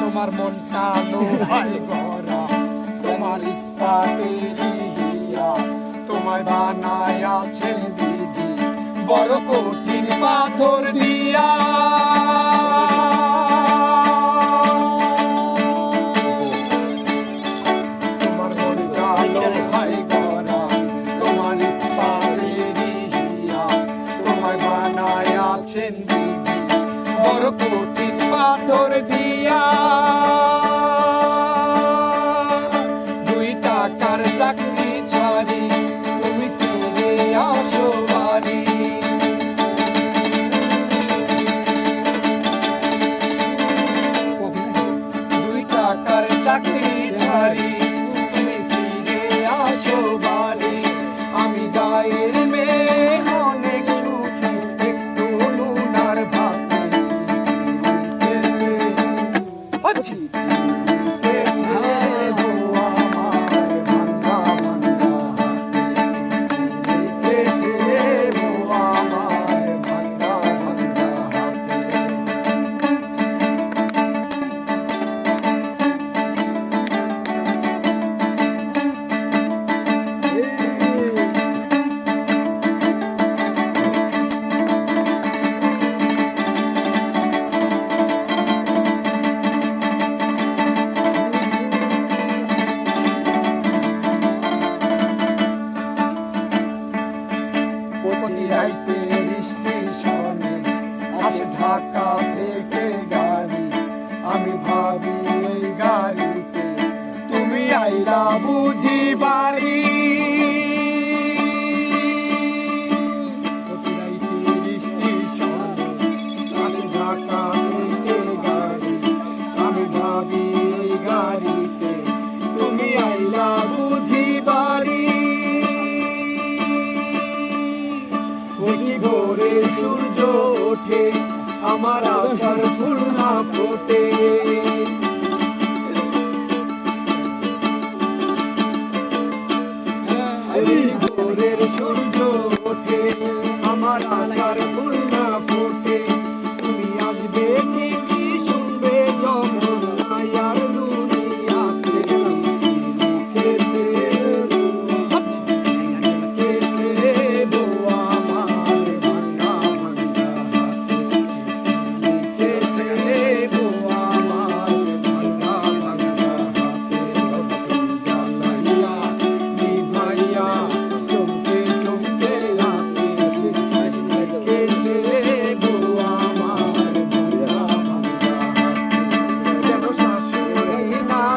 তোমার মনটা লোহাই গড়া। তোমার ইস্পাতেরই হিয়া তোমায় বানায় আছেন দিদি বড় কঠিন পাথর দিয়া। তোমার তোমার কঠিন পাথর দিয়া। চাকরি ছাড়ি, তুমি ফিরে আসো বাড়ি। দুই টাকার চাকরি ছাড়ি, তুমি ফিরে আসো বাড়ি। আমি গায়ের মেয়ে অনেক সুখী একটু নুনার ভাতে চিঠি আসে ঢাকা থেকে গাড়ি আমি ভাবি এই গাড়িতে তুমি আইলা বুঝি বাড়ি। দেখি ভোরে সূর্য ওঠে আমার আশার ফুল না ফোটে।